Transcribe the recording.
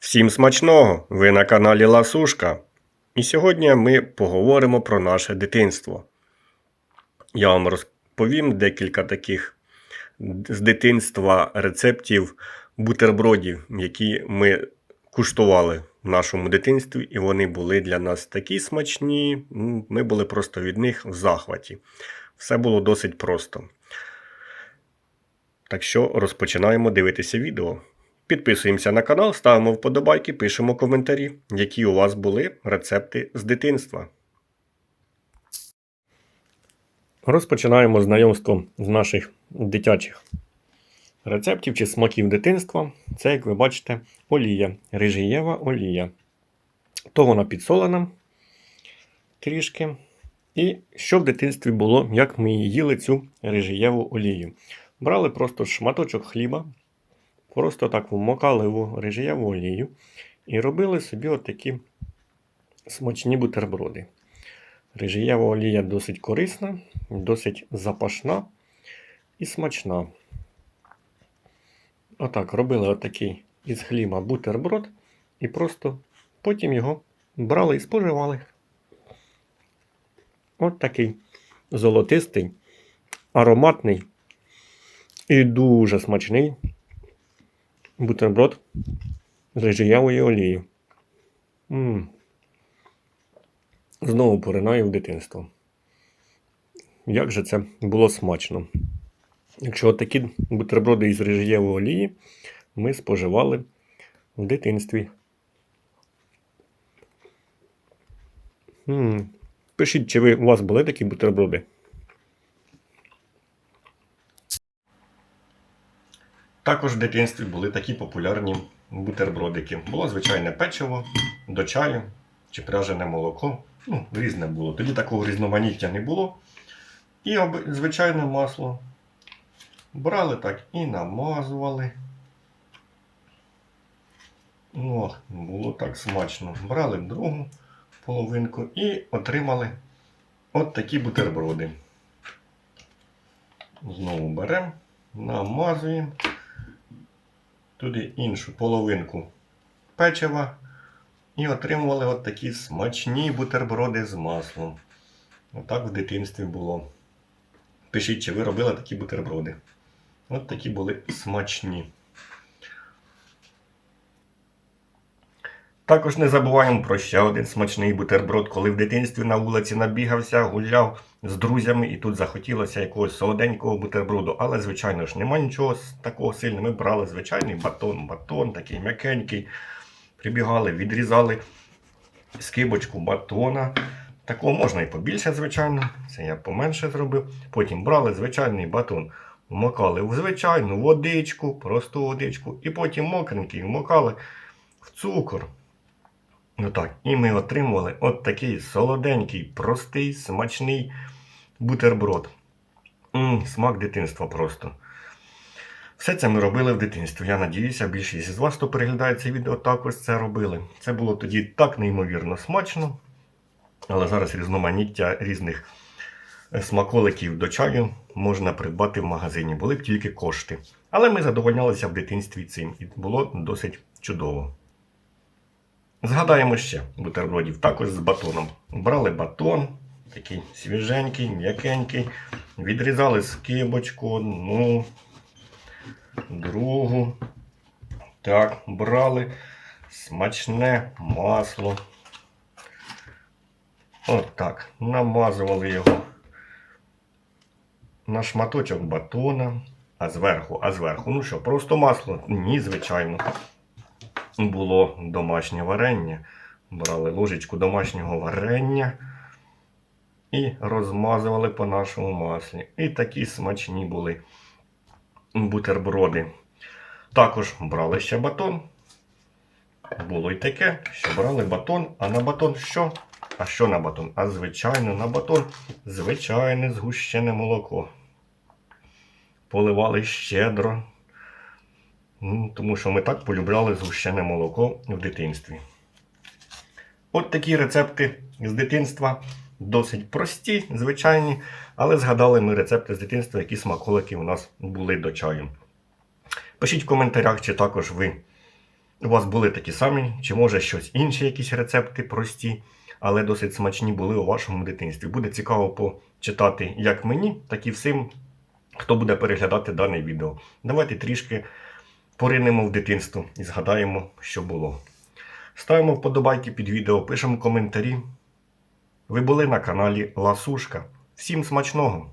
Всім смачного! Ви на каналі Ласушка. І сьогодні ми поговоримо про наше дитинство. Я вам розповім декілька таких з дитинства рецептів бутербродів, які ми куштували в нашому дитинстві, і вони були для нас такі смачні. Ми були просто від них в захваті. Все було досить просто. Так що розпочинаємо дивитися відео. Підписуємося на канал, ставимо вподобайки, пишемо коментарі, які у вас були рецепти з дитинства. Розпочинаємо знайомство з наших дитячих рецептів чи смаків дитинства. Це, як ви бачите, олія, рижієва олія. То вона підсолена трішки. І що в дитинстві було, як ми їли цю рижієву олію? Брали просто шматочок хліба, просто так вмокали в рижієву олію і робили собі отакі смачні бутерброди. Рижієва олія досить корисна, досить запашна і смачна. Отак, робили отакий із хліба бутерброд і просто потім його брали і споживали. От такий золотистий, ароматний і дуже смачний бутерброд з рижієвою олією. М. Знову поринаю в дитинство. Як же це було смачно. Якщо такі бутерброди із рижієвої олії ми споживали в дитинстві. М. Пишіть, чи ви, у вас були такі бутерброди? Також в дитинстві були такі популярні бутербродики. Було звичайне печиво до чаю чи пряжене молоко. Ну, різне було. Тоді такого різноманіття не було. І звичайне масло. Брали так і намазували. Ну, було так смачно. Брали другу половинку і отримали от такі бутерброди. Знову беремо, намазуємо туди іншу половинку печива і отримували от такі смачні бутерброди з маслом. Отак в дитинстві було. Пишіть, чи ви робили такі бутерброди. От такі були смачні. Також не забуваємо про ще один смачний бутерброд, коли в дитинстві на вулиці набігався, гуляв з друзями і тут захотілося якогось солоденького бутерброду. Але, звичайно ж, нема нічого такого сильного. Ми брали звичайний батон, батон такий м'якенький. Прибігали, відрізали скибочку батона. Такого можна і побільше, звичайно. Це я поменше зробив. Потім брали звичайний батон, вмокали в звичайну водичку, просту водичку, і потім мокренький вмокали в цукор. Отак. І ми отримували от такий солоденький, простий, смачний бутерброд. м смак дитинства просто. Все це ми робили в дитинстві. Я надіюся, більшість з вас, хто переглядає це відео, також це робили. Це було тоді так неймовірно смачно. Але зараз різноманіття різних е, смаколиків до чаю можна придбати в магазині. Були б тільки кошти. Але ми задовольнялися в дитинстві цим і було досить чудово. Згадаємо ще бутербродів також з батоном. Брали батон, такий свіженький, м'якенький, відрізали скибочку, одну, другу. Так, брали смачне масло. От намазували його на шматочок батона, а зверху, а зверху, ну що, просто масло? Ні, звичайно було домашнє варення. Брали ложечку домашнього варення і розмазували по нашому маслі. І такі смачні були бутерброди. Також брали ще батон. Було й таке, що брали батон, а на батон що? А що на батон? А звичайно, на батон звичайне згущене молоко. Поливали щедро. Тому що ми так полюбляли згущене молоко в дитинстві. От такі рецепти з дитинства досить прості, звичайні, але згадали ми рецепти з дитинства, які смаколики у нас були до чаю. Пишіть в коментарях, чи також ви у вас були такі самі, чи може щось інші якісь рецепти прості, але досить смачні були у вашому дитинстві. Буде цікаво почитати як мені, так і всім, хто буде переглядати дане відео. Давайте трішки поринемо в дитинство і згадаємо, що було. Ставимо вподобайки під відео, пишемо коментарі. Ви були на каналі Ласушка. Всім смачного!